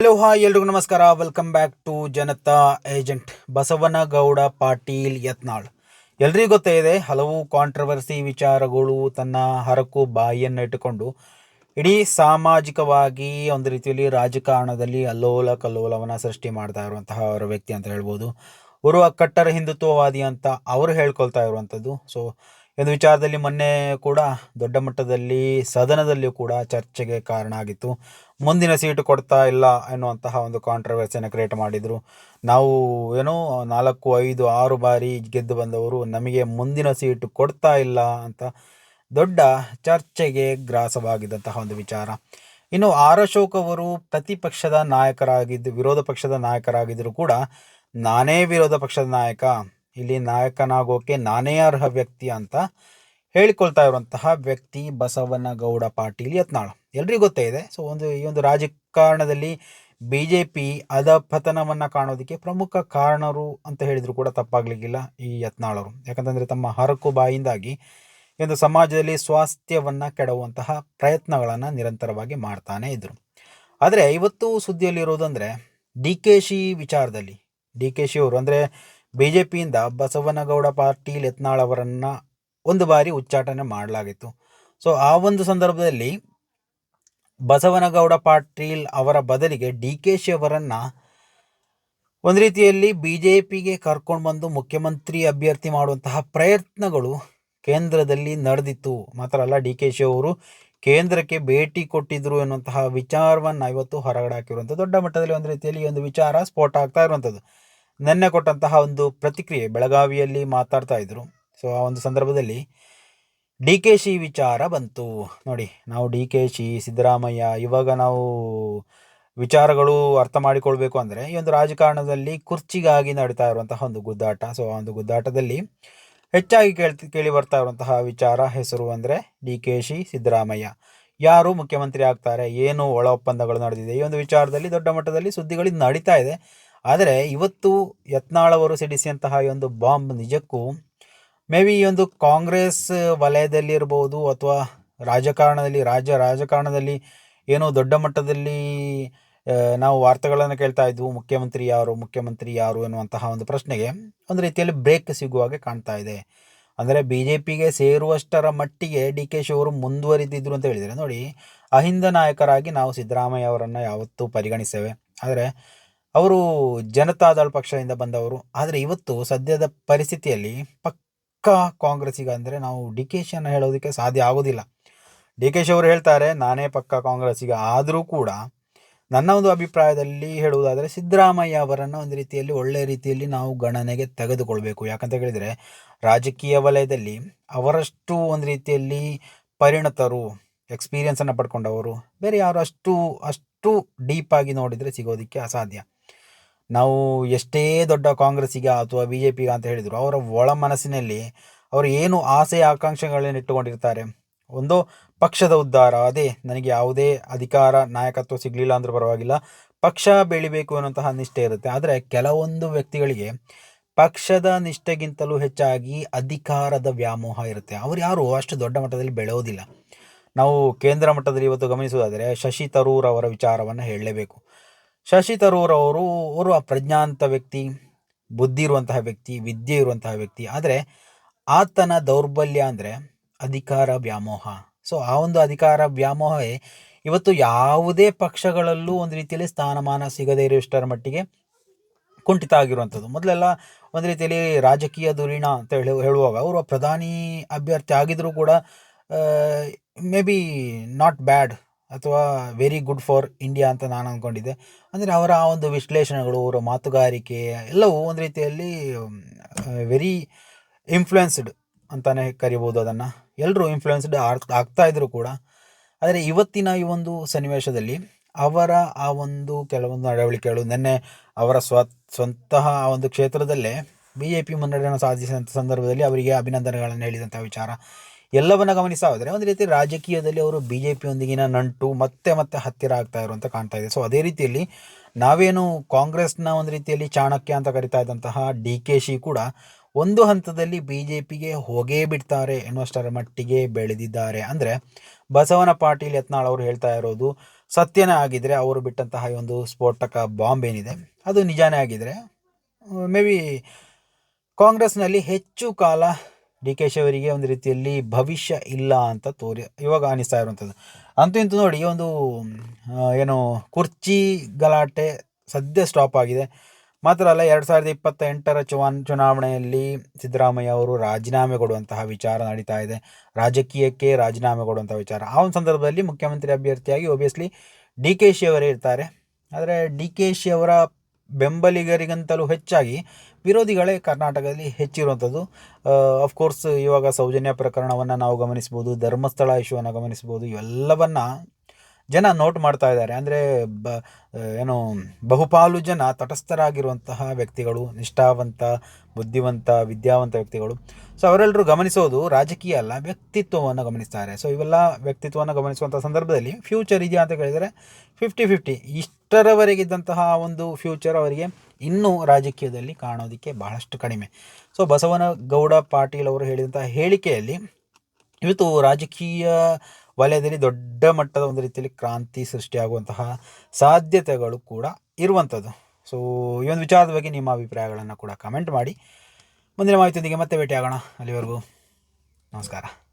Hello hi ಎಲ್ರಿಗೂ ನಮಸ್ಕಾರ. Welcome back to Janata agent Basanagouda Patil Yatnal. ಎಲ್ರಿಗೂ ಗೊತ್ತೇ ಇದೆ, ಹಲವು ಕಾಂಟ್ರವರ್ಸಿ ವಿಚಾರಗಳು ತನ್ನ ಹರಕು ಬಾಯಿಯನ್ನು ಇಟ್ಟುಕೊಂಡು ಇಡೀ ಸಾಮಾಜಿಕವಾಗಿ ಒಂದು ರೀತಿಯಲ್ಲಿ ರಾಜಕಾರಣದಲ್ಲಿ ಅಲ್ಲೋಲ ಕಲ್ಲೋಲವನ್ನು ಸೃಷ್ಟಿ ಮಾಡ್ತಾ ಇರುವಂತಹ ಅವರ ವ್ಯಕ್ತಿ ಅಂತ ಹೇಳ್ಬೋದು. ಅವರು ಕಟ್ಟರ ಹಿಂದುತ್ವವಾದಿ ಅಂತ ಅವರು ಹೇಳ್ಕೊಳ್ತಾ ಇರುವಂಥದ್ದು. ಸೊ ಒಂದು ವಿಚಾರದಲ್ಲಿ ಮೊನ್ನೆ ಕೂಡ ದೊಡ್ಡ ಮಟ್ಟದಲ್ಲಿ ಸದನದಲ್ಲಿಯೂ ಕೂಡ ಚರ್ಚೆಗೆ ಕಾರಣ ಆಗಿತ್ತು. ಮುಂದಿನ ಸೀಟು ಕೊಡ್ತಾ ಇಲ್ಲ ಎನ್ನುವಂತಹ ಒಂದು ಕಾಂಟ್ರವರ್ಸಿಯನ್ನು ಕ್ರಿಯೇಟ್ ಮಾಡಿದರು. ನಾವು ಏನೋ ನಾಲ್ಕು, ಐದು, ಆರು ಬಾರಿ ಗೆದ್ದು ಬಂದವರು ನಮಗೆ ಮುಂದಿನ ಸೀಟು ಕೊಡ್ತಾ ಇಲ್ಲ ಅಂತ ದೊಡ್ಡ ಚರ್ಚೆಗೆ ಗ್ರಾಸವಾಗಿದ್ದಂತಹ ಒಂದು ವಿಚಾರ. ಇನ್ನು ಆರ್ ಅಶೋಕ್ ಅವರು ಪ್ರತಿಪಕ್ಷದ ನಾಯಕರಾಗಿದ್ದು, ವಿರೋಧ ಪಕ್ಷದ ನಾಯಕರಾಗಿದ್ದರೂ ಕೂಡ ನಾನೇ ವಿರೋಧ ಪಕ್ಷದ ನಾಯಕ ಇಲ್ಲಿ ನಾಯಕನಾಗೋಕೆ ನಾನೇ ಅರ್ಹ ವ್ಯಕ್ತಿ ಅಂತ ಹೇಳಿಕೊಳ್ತಾ ಇರುವಂತಹ ವ್ಯಕ್ತಿ ಬಸವನಗೌಡ ಪಾಟೀಲ್ ಯತ್ನಾಳ್. ಎಲ್ರಿಗೂ ಗೊತ್ತೇ ಇದೆ. ಸೊ ಒಂದು ಈ ಒಂದು ರಾಜಕಾರಣದಲ್ಲಿ ಬಿ ಜೆ ಪಿ ಅಧಪತನವನ್ನು ಕಾಣೋದಕ್ಕೆ ಪ್ರಮುಖ ಕಾರಣರು ಅಂತ ಹೇಳಿದ್ರು ಕೂಡ ತಪ್ಪಾಗ್ಲಿಕ್ಕಿಲ್ಲ ಈ ಯತ್ನಾಳರು. ಯಾಕಂತಂದರೆ ತಮ್ಮ ಹರಕು ಬಾಯಿಂದಾಗಿ ಒಂದು ಸಮಾಜದಲ್ಲಿ ಸ್ವಾಸ್ಥ್ಯವನ್ನು ಕೆಡುವಂತಹ ಪ್ರಯತ್ನಗಳನ್ನು ನಿರಂತರವಾಗಿ ಮಾಡ್ತಾನೆ ಇದ್ದರು ಆದರೆ ಇವತ್ತು ಸುದ್ದಿಯಲ್ಲಿರೋದಂದರೆ ಡಿ ಕೆ ಶಿ ವಿಚಾರದಲ್ಲಿ, ಡಿ ಕೆ ಶಿ ಅವರು, ಅಂದರೆ ಬಿ ಜೆ ಪಿಯಿಂದ ಬಸವನಗೌಡ ಪಾಟೀಲ್ ಯತ್ನಾಳ್ ಅವರನ್ನು ಒಂದು ಬಾರಿ ಉಚ್ಚಾಟನೆ ಮಾಡಲಾಗಿತ್ತು. ಸೊ ಆ ಒಂದು ಸಂದರ್ಭದಲ್ಲಿ ಬಸವನಗೌಡ ಪಾಟೀಲ್ ಅವರ ಬದಲಿಗೆ ಡಿ ಕೆ ಶಿ ಅವರನ್ನು ಒಂದು ರೀತಿಯಲ್ಲಿ ಬಿ ಜೆ ಪಿಗೆ ಕರ್ಕೊಂಡು ಬಂದು ಮುಖ್ಯಮಂತ್ರಿ ಅಭ್ಯರ್ಥಿ ಮಾಡುವಂತಹ ಪ್ರಯತ್ನಗಳು ಕೇಂದ್ರದಲ್ಲಿ ನಡೆದಿತ್ತು. ಮಾತ್ರ ಅಲ್ಲ, ಡಿ ಕೆ ಶಿ ಅವರು ಕೇಂದ್ರಕ್ಕೆ ಭೇಟಿ ಕೊಟ್ಟಿದ್ರು ಎನ್ನುವಂತಹ ವಿಚಾರವನ್ನು ಇವತ್ತು ಹೊರಗಡೆ ಹಾಕಿರುವಂಥ ದೊಡ್ಡ ಮಟ್ಟದಲ್ಲಿ ಒಂದು ರೀತಿಯಲ್ಲಿ ಈ ಒಂದು ವಿಚಾರ ಸ್ಫೋಟ ಆಗ್ತಾ ಇರುವಂಥದ್ದು. ನಿನ್ನೆ ಕೊಟ್ಟಂತಹ ಒಂದು ಪ್ರತಿಕ್ರಿಯೆ ಬೆಳಗಾವಿಯಲ್ಲಿ ಮಾತಾಡ್ತಾ ಇದ್ರು. ಸೊ ಆ ಒಂದು ಸಂದರ್ಭದಲ್ಲಿ ಡಿ ಕೆ ಶಿ ವಿಚಾರ ಬಂತು. ನೋಡಿ, ನಾವು ಡಿ ಕೆ ಶಿ, ಸಿದ್ದರಾಮಯ್ಯ ಇವಾಗ ನಾವು ವಿಚಾರಗಳು ಅರ್ಥ ಮಾಡಿಕೊಳ್ಬೇಕು ಅಂದರೆ ಈ ಒಂದು ರಾಜಕಾರಣದಲ್ಲಿ ಕುರ್ಚಿಗಾಗಿ ನಡೀತಾ ಇರುವಂತಹ ಒಂದು ಗುದ್ದಾಟ. ಸೊ ಆ ಒಂದು ಗುದ್ದಾಟದಲ್ಲಿ ಹೆಚ್ಚಾಗಿ ಕೇಳ್ತಿ, ಕೇಳಿ ಬರ್ತಾ ಇರುವಂತಹ ವಿಚಾರ ಹೆಸರು ಅಂದರೆ ಡಿ ಕೆ ಶಿ, ಸಿದ್ದರಾಮಯ್ಯ. ಯಾರು ಮುಖ್ಯಮಂತ್ರಿ ಆಗ್ತಾರೆ? ಏನು ಒಳ ಒಪ್ಪಂದಗಳು ನಡೆದಿದೆ? ಈ ಒಂದು ವಿಚಾರದಲ್ಲಿ ದೊಡ್ಡ ಮಟ್ಟದಲ್ಲಿ ಸುದ್ದಿಗಳು ನಡೀತಾ ಇದೆ. ಆದರೆ ಇವತ್ತು ಯತ್ನಾಳವರು ಸಿಡಿಸಿದಂತಹ ಈ ಒಂದು ಬಾಂಬ್ ನಿಜಕ್ಕೂ ಮೇ ಬಿ ಈ ಒಂದು ಕಾಂಗ್ರೆಸ್ ವಲಯದಲ್ಲಿ ಇರ್ಬೋದು ಅಥವಾ ರಾಜಕಾರಣದಲ್ಲಿ, ರಾಜ್ಯ ರಾಜಕಾರಣದಲ್ಲಿ ಏನೋ ದೊಡ್ಡ ಮಟ್ಟದಲ್ಲಿ ನಾವು ವಾರ್ತೆಗಳನ್ನು ಕೇಳ್ತಾ ಇದ್ವು, ಮುಖ್ಯಮಂತ್ರಿ ಯಾರು ಮುಖ್ಯಮಂತ್ರಿ ಯಾರು ಎನ್ನುವಂತಹ ಒಂದು ಪ್ರಶ್ನೆಗೆ ಒಂದು ರೀತಿಯಲ್ಲಿ ಬ್ರೇಕ್ ಸಿಗುವ ಹಾಗೆ ಕಾಣ್ತಾ ಇದೆ. ಅಂದರೆ ಬಿ ಜೆ ಪಿಗೆ ಸೇರುವಷ್ಟರ ಮಟ್ಟಿಗೆ ಡಿ ಕೆ ಶಿ ಅವರು ಮುಂದುವರಿದಿದ್ರು ಅಂತ ಹೇಳಿದರೆ ನೋಡಿ, ಅಹಿಂದ ನಾಯಕರಾಗಿ ನಾವು ಸಿದ್ದರಾಮಯ್ಯ ಅವರನ್ನು ಯಾವತ್ತೂ ಪರಿಗಣಿಸ್ತೇವೆ ಆದರೆ ಅವರು ಜನತಾ ದಳ ಪಕ್ಷದಿಂದ ಬಂದವರು. ಆದರೆ ಇವತ್ತು ಸದ್ಯದ ಪರಿಸ್ಥಿತಿಯಲ್ಲಿ ಪಕ್ಕಾ ಕಾಂಗ್ರೆಸ್ಸಿಗ ಅಂದರೆ ನಾವು ಡಿ ಕೆ ಹೇಳೋದಕ್ಕೆ ಸಾಧ್ಯ ಆಗೋದಿಲ್ಲ. ಡಿ ಕೆ ಶಿ ಅವರು ಹೇಳ್ತಾರೆ, ನಾನೇ ಪಕ್ಕ ಕಾಂಗ್ರೆಸ್ಸಿಗ ಆದರೂ ಕೂಡ ನನ್ನ ಒಂದು ಅಭಿಪ್ರಾಯದಲ್ಲಿ ಹೇಳುವುದಾದರೆ ಸಿದ್ದರಾಮಯ್ಯ ಅವರನ್ನು ಒಂದು ರೀತಿಯಲ್ಲಿ ಒಳ್ಳೆಯ ರೀತಿಯಲ್ಲಿ ನಾವು ಗಣನೆಗೆ ತೆಗೆದುಕೊಳ್ಬೇಕು. ಯಾಕಂತ ಹೇಳಿದರೆ ರಾಜಕೀಯ ವಲಯದಲ್ಲಿ ಅವರಷ್ಟು ಒಂದು ರೀತಿಯಲ್ಲಿ ಪರಿಣತರು ಎಕ್ಸ್ಪೀರಿಯನ್ಸನ್ನು ಪಡ್ಕೊಂಡವರು, ಬೇರೆ ಯಾರು ಅಷ್ಟು ಅಷ್ಟು ಡೀಪಾಗಿ ನೋಡಿದರೆ ಸಿಗೋದಕ್ಕೆ ಅಸಾಧ್ಯ. ನಾವು ಎಷ್ಟೇ ದೊಡ್ಡ ಕಾಂಗ್ರೆಸ್ಸಿಗೆ ಅಥವಾ ಬಿ ಜೆ ಪಿಗೆ ಅಂತ ಹೇಳಿದರು, ಅವರ ಒಳ ಮನಸ್ಸಿನಲ್ಲಿ ಅವರು ಏನು ಆಸೆ ಆಕಾಂಕ್ಷೆಗಳನ್ನು ಇಟ್ಟುಕೊಂಡಿರ್ತಾರೆ. ಒಂದು ಪಕ್ಷದ ಉದ್ಧಾರ, ಅದೇ ನನಗೆ ಯಾವುದೇ ಅಧಿಕಾರ, ನಾಯಕತ್ವ ಸಿಗಲಿಲ್ಲ ಅಂದರೂ ಪರವಾಗಿಲ್ಲ, ಪಕ್ಷ ಬೆಳಿಬೇಕು ಅನ್ನುವಂತಹ ನಿಷ್ಠೆ ಇರುತ್ತೆ. ಆದರೆ ಕೆಲವೊಂದು ವ್ಯಕ್ತಿಗಳಿಗೆ ಪಕ್ಷದ ನಿಷ್ಠೆಗಿಂತಲೂ ಹೆಚ್ಚಾಗಿ ಅಧಿಕಾರದ ವ್ಯಾಮೋಹ ಇರುತ್ತೆ. ಅವರು ಯಾರು ಅಷ್ಟು ದೊಡ್ಡ ಮಟ್ಟದಲ್ಲಿ ಬೆಳೆಯೋದಿಲ್ಲ. ನಾವು ಕೇಂದ್ರ ಮಟ್ಟದಲ್ಲಿ ಇವತ್ತು ಗಮನಿಸುವುದಾದರೆ ಶಶಿ ತರೂರ್ ಅವರ ವಿಚಾರವನ್ನು ಹೇಳಲೇಬೇಕು. ಶಶಿ ತರೂರ್ ಅವರು ಅವರು ಪ್ರಜ್ಞಾಂತ ವ್ಯಕ್ತಿ, ಬುದ್ಧಿ ಇರುವಂತಹ ವ್ಯಕ್ತಿ, ವಿದ್ಯೆ ಇರುವಂತಹ ವ್ಯಕ್ತಿ. ಆದರೆ ಆತನ ದೌರ್ಬಲ್ಯ ಅಂದರೆ ಅಧಿಕಾರ ವ್ಯಾಮೋಹ. ಸೊ ಆ ಒಂದು ಅಧಿಕಾರ ವ್ಯಾಮೋಹವೇ ಇವತ್ತು ಯಾವುದೇ ಪಕ್ಷಗಳಲ್ಲೂ ಒಂದು ರೀತಿಯಲ್ಲಿ ಸ್ಥಾನಮಾನ ಸಿಗದೇ ಇರುವಷ್ಟರ ಮಟ್ಟಿಗೆ ಕುಂಠಿತ ಆಗಿರುವಂಥದ್ದು. ಮೊದಲೆಲ್ಲ ಒಂದು ರೀತಿಯಲ್ಲಿ ರಾಜಕೀಯ ಧುರೀಣ ಅಂತ ಹೇಳಿ, ಹೇಳುವಾಗ ಅವರು ಪ್ರಧಾನಿ ಅಭ್ಯರ್ಥಿ ಆಗಿದ್ದರೂ ಕೂಡ ಮೇ ಬಿ ನಾಟ್ ಬ್ಯಾಡ್ ಅಥವಾ ವೆರಿ ಗುಡ್ ಫಾರ್ ಇಂಡಿಯಾ ಅಂತ ನಾನು ಅಂದ್ಕೊಂಡಿದ್ದೆ ಅಂದರೆ ಅವರ ಆ ಒಂದು ವಿಶ್ಲೇಷಣೆಗಳು, ಅವರ ಮಾತುಗಾರಿಕೆ ಎಲ್ಲವೂ ಒಂದು ರೀತಿಯಲ್ಲಿ ವೆರಿ ಇನ್ಫ್ಲುಯೆನ್ಸ್ಡ್ ಅಂತಲೇ ಕರಿಬೋದು ಅದನ್ನು. ಎಲ್ಲರೂ ಇನ್ಫ್ಲುಯೆನ್ಸ್ಡ್ ಆಗ್ತಾ ಇದ್ದರೂ ಕೂಡ. ಆದರೆ ಇವತ್ತಿನ ಈ ಒಂದು ಸನ್ನಿವೇಶದಲ್ಲಿ ಅವರ ಆ ಒಂದು ಕೆಲವೊಂದು ನಡವಳಿಕೆಗಳು, ನಿನ್ನೆ ಅವರ ಸ್ವ, ಸ್ವಂತಹ ಆ ಒಂದು ಕ್ಷೇತ್ರದಲ್ಲೇ ಬಿ ಜೆ ಪಿ ಮುನ್ನಡೆಯನ್ನು ಸಾಧಿಸಿದಂಥ ಸಂದರ್ಭದಲ್ಲಿ ಅವರಿಗೆ ಅಭಿನಂದನೆಗಳನ್ನು ಹೇಳಿದಂಥ ವಿಚಾರ. ಎಲ್ಲವನ್ನ ಗಮನಿಸ್ತಾ ಹೋದರೆ ಒಂದು ರೀತಿ ರಾಜಕೀಯದಲ್ಲಿ ಅವರು ಬಿ ಜೆ ಪಿಯೊಂದಿಗಿನ ನಂಟು ಮತ್ತೆ ಮತ್ತೆ ಹತ್ತಿರ ಆಗ್ತಾ ಇರುವಂಥ ಕಾಣ್ತಾ ಇದೆ. ಸೊ ಅದೇ ರೀತಿಯಲ್ಲಿ ನಾವೇನು ಕಾಂಗ್ರೆಸ್ನ ಒಂದು ರೀತಿಯಲ್ಲಿ ಚಾಣಕ್ಯ ಅಂತ ಕರಿತಾ ಇದ್ದಂತಹ ಡಿ ಕೆ ಶಿ ಕೂಡ ಒಂದು ಹಂತದಲ್ಲಿ ಬಿ ಜೆ ಪಿಗೆ ಹೋಗೇ ಬಿಡ್ತಾರೆ ಎನ್ನುವಷ್ಟರ ಮಟ್ಟಿಗೆ ಬೆಳೆದಿದ್ದಾರೆ. ಅಂದರೆ ಬಸವನ ಪಾಟೀಲ್ ಯತ್ನಾಳ್ ಅವರು ಹೇಳ್ತಾ ಇರೋದು, ಸತ್ಯನೇ ಆಗಿದ್ರೆ ಅವರು ಬಿಟ್ಟಂತಹ ಒಂದು ಸ್ಫೋಟಕ ಬಾಂಬ್ ಏನಿದೆ, ಅದು ನಿಜಾನೇ ಆಗಿದ್ರೆ, ಮೇ ಬಿ ಕಾಂಗ್ರೆಸ್ನಲ್ಲಿ ಹೆಚ್ಚು ಕಾಲ ಡಿ ಕೆ ಅವರಿಗೆ ಒಂದು ರೀತಿಯಲ್ಲಿ ಭವಿಷ್ಯ ಇಲ್ಲ ಅಂತ ತೋರಿ, ಇವಾಗ ಅನಿಸ್ತಾ ಇರುವಂಥದ್ದು. ಅಂತೂ ಇಂತೂ ನೋಡಿ ಒಂದು ಏನು ಕುರ್ಚಿ ಗಲಾಟೆ ಸದ್ಯ ಸ್ಟಾಪ್ ಆಗಿದೆ. ಮಾತ್ರ ಅಲ್ಲ, ಎರಡು ಸಾವಿರದ ಇಪ್ಪತ್ತೆಂಟರ ಚುನಾ ಚುನಾವಣೆಯಲ್ಲಿ ಸಿದ್ದರಾಮಯ್ಯ ಅವರು ರಾಜೀನಾಮೆ ಕೊಡುವಂತಹ ವಿಚಾರ ನಡೀತಾ ಇದೆ. ರಾಜಕೀಯಕ್ಕೆ ರಾಜೀನಾಮೆ ಕೊಡುವಂಥ ವಿಚಾರ. ಆ ಒಂದು ಸಂದರ್ಭದಲ್ಲಿ ಮುಖ್ಯಮಂತ್ರಿ ಅಭ್ಯರ್ಥಿಯಾಗಿ ಒಬಿಯಸ್ಲಿ ಡಿ ಕೆ ಶಿ ಅವರೇ ಇರ್ತಾರೆ. ಆದರೆ ಡಿ ಕೆ ಶಿ ಅವರ ಬೆಂಬಲಿಗರಿಗಿಂತಲೂ ಹೆಚ್ಚಾಗಿ ವಿರೋಧಿಗಳೇ ಕರ್ನಾಟಕದಲ್ಲಿ ಹೆಚ್ಚಿರುವಂಥದ್ದು. ಅಫ್ಕೋರ್ಸ್ ಇವಾಗ ಸೌಜನ್ಯ ಪ್ರಕರಣವನ್ನು ನಾವು ಗಮನಿಸ್ಬೋದು, ಧರ್ಮಸ್ಥಳ ಇಶ್ಯೂವನ್ನು ಗಮನಿಸ್ಬೋದು, ಇವೆಲ್ಲವನ್ನು ಜನ ನೋಟ್ ಮಾಡ್ತಾ ಇದ್ದಾರೆ. ಅಂದರೆ ಬ ಏನು ಬಹುಪಾಲು ಜನ ತಟಸ್ಥರಾಗಿರುವಂತಹ ವ್ಯಕ್ತಿಗಳು, ನಿಷ್ಠಾವಂತ, ಬುದ್ಧಿವಂತ, ವಿದ್ಯಾವಂತ ವ್ಯಕ್ತಿಗಳು. ಸೊ ಅವರೆಲ್ಲರೂ ಗಮನಿಸೋದು ರಾಜಕೀಯ ಅಲ್ಲ, ವ್ಯಕ್ತಿತ್ವವನ್ನು ಗಮನಿಸ್ತಾರೆ. ಸೊ ಇವೆಲ್ಲ ವ್ಯಕ್ತಿತ್ವವನ್ನು ಗಮನಿಸುವಂಥ ಸಂದರ್ಭದಲ್ಲಿ ಫ್ಯೂಚರ್ ಇದೆಯಾ ಅಂತ ಕೇಳಿದರೆ ಫಿಫ್ಟಿ ಫಿಫ್ಟಿ ಇಷ್ಟರವರೆಗಿದ್ದಂತಹ ಒಂದು ಫ್ಯೂಚರ್ ಅವರಿಗೆ ಇನ್ನೂ ರಾಜಕೀಯದಲ್ಲಿ ಕಾಣೋದಕ್ಕೆ ಬಹಳಷ್ಟು ಕಡಿಮೆ. ಸೊ ಬಸವನಗೌಡ ಪಾಟೀಲ್ ಅವರು ಹೇಳಿದಂತಹ ಹೇಳಿಕೆಯಲ್ಲಿ ಇವತ್ತು ರಾಜಕೀಯ ವಲಯದಲ್ಲಿ ದೊಡ್ಡ ಮಟ್ಟದ ಒಂದು ರೀತಿಯಲ್ಲಿ ಕ್ರಾಂತಿ ಸೃಷ್ಟಿಯಾಗುವಂತಹ ಸಾಧ್ಯತೆಗಳು ಕೂಡ ಇರುವಂಥದ್ದು. ಸೊ ಈ ಒಂದು ವಿಚಾರದ ಬಗ್ಗೆ ನಿಮ್ಮ ಅಭಿಪ್ರಾಯಗಳನ್ನು ಕೂಡ ಕಮೆಂಟ್ ಮಾಡಿ. ಮುಂದಿನ ಮಾಹಿತಿಯೊಂದಿಗೆ ಮತ್ತೆ ಭೇಟಿಯಾಗೋಣ. ಅಲ್ಲಿವರೆಗೂ ನಮಸ್ಕಾರ.